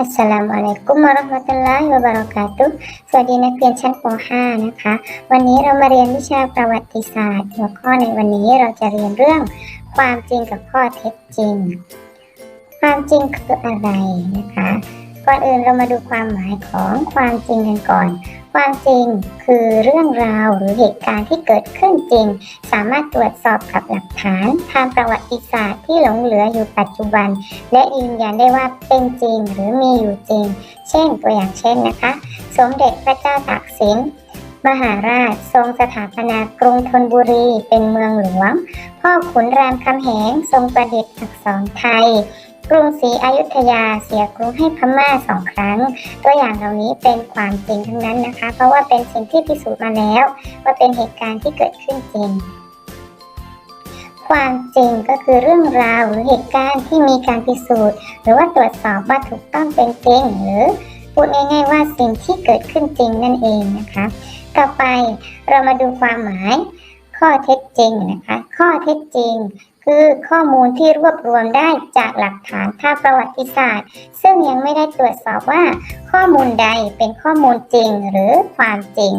assalamualaikum warahmatullahi wabarakatuh สวัสดีนักเรียนชั้นป .5 นะคะ วันนี้เรามาเรียนวิชาประวัติศาสตร์ หัวข้อในวันนี้เราจะเรียนเรื่องความจริงกับข้อเท็จจริง ความจริงคืออะไรนะคะ ก่อนอื่นเรามาดูความหมายของความจริงกันก่อน ความจริงคือเรื่องราวหรือเหตุการณ์ที่เกิดขึ้นจริง สามารถตรวจสอบกับหลักฐานทางประวัติศาสตร์ที่หลงเหลืออยู่ปัจจุบัน และยืนยันได้ว่าเป็นจริงหรือมีอยู่จริง เช่นตัวอย่างเช่นนะคะ สมเด็จพระเจ้าตากสินมหาราชทรงสถาปนากรุงธนบุรีเป็นเมืองหลวง พ่อขุนรามคำแหงทรงประดิษฐ์อักษรไทย กรุงศรีอยุธยาเสียกรุงให้พม่าสองครั้ง ตัวอย่างเหล่านี้เป็นความจริงทั้งนั้นนะคะ เพราะว่าเป็นสิ่งที่พิสูจน์มาแล้ว ว่าเป็นเหตุการณ์ที่เกิดขึ้นจริง ความจริงก็คือเรื่องราวหรือเหตุการณ์ที่มีการพิสูจน์ หรือว่าตรวจสอบว่าถูกต้องเป็นจริง หรือพูดง่ายๆว่าสิ่งที่เกิดขึ้นจริงนั่นเองนะคะ ต่อไปเรามาดูความหมายข้อเท็จจริงนะคะ ข้อเท็จจริง คือข้อมูลที่รวบรวมได้จากหลักฐานทางประวัติศาสตร์ ซึ่งยังไม่ได้ตรวจสอบว่า ข้อมูลใดเป็นข้อมูลจริงหรือความจริง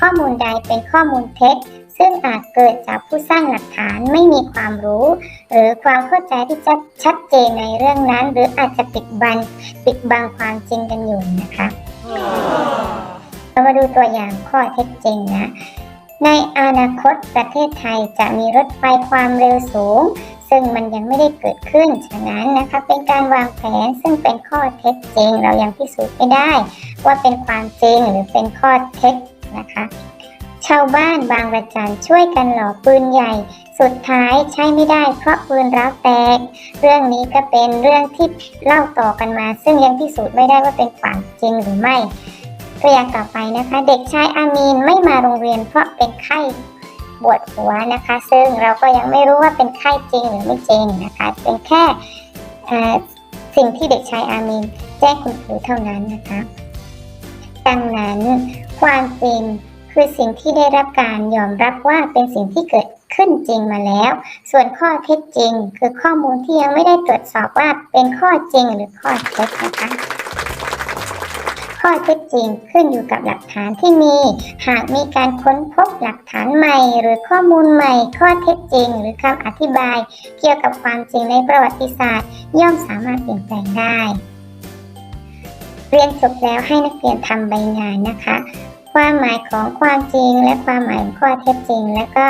ข้อมูลใดเป็นข้อมูลเท็จซึ่งอาจเกิดจากผู้สร้างหลักฐานไม่มีความรู้ หรือความเข้าใจที่จะชัดเจนในเรื่องนั้น หรืออาจจะปิดบังปิดบังความจริงกันอยู่นะคะเรามาดูตัวอย่างข้อเท็จจริงนะ ในอนาคตประเทศไทยจะมีรถไฟความเร็วสูง ซึ่งมันยังไม่ได้เกิดขึ้น ฉะนั้นนะคะเป็นการวางแผนซึ่งเป็นข้อเท็จจริง เรายังพิสูจน์ไม่ได้ ว่าเป็นความจริงหรือเป็นข้อเท็จนะคะชาวบ้านบางระจันช่วยกันหล่อปืนใหญ่ สุดท้ายใช้ไม่ได้เพราะปืนร้าวแตก เรื่องนี้ก็เป็นเรื่องที่เล่าต่อกันมา ซึ่งยังพิสูจน์ไม่ได้ว่าเป็นความจริงหรือไม่ ตัวอย่างต่อไปนะคะ เด็กชายอามีนไม่มาโรงเรียนเพราะเป็นไข้ปวดหัวนะคะ ซึ่งเราก็ยังไม่รู้ว่าเป็นไข้จริงหรือไม่จริงนะคะ เป็นแค่สิ่งที่เด็กชายอามีนแจ้งคุณครูเท่านั้นนะคะ ดังนั้นความจริงคือสิ่งที่ได้รับการยอมรับว่าเป็นสิ่งที่เกิดขึ้นจริงมาแล้ว ส่วนข้อเท็จจริง คือข้อมูลที่ยังไม่ได้ตรวจสอบว่าเป็นข้อจริงหรือข้อเท็จนะคะ ข้อเท็จจริงขึ้นอยู่กับหลักฐานที่มี หากมีการค้นพบหลักฐานใหม่ หรือข้อมูลใหม่ ข้อเท็จจริง หรือคำอธิบาย เกี่ยวกับความจริงในประวัติศาสตร์ ย่อมสามารถเปลี่ยนแปลงได้ เรียนจบแล้วให้นักเรียนทำใบงานนะคะ ความหมายของความจริง และความหมายของข้อเท็จจริง แล้วก็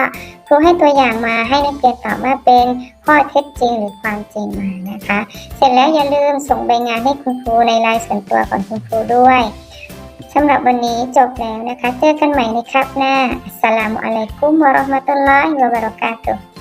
ครูให้ตัวอย่างมาให้นักเรียนตอบว่าเป็นข้อเท็จจริงหรือความจริงมานะคะ เสร็จแล้วอย่าลืมส่งใบงานให้คุณครูในไลน์ส่วนตัวของคุณครูด้วยสำหรับวันนี้จบแล้วนะคะ เจอกันใหม่ในคราบหน้าสลามอะลัยกุมวะราะห์มะตุลลอฮิวะบะเราะกาตุฮ์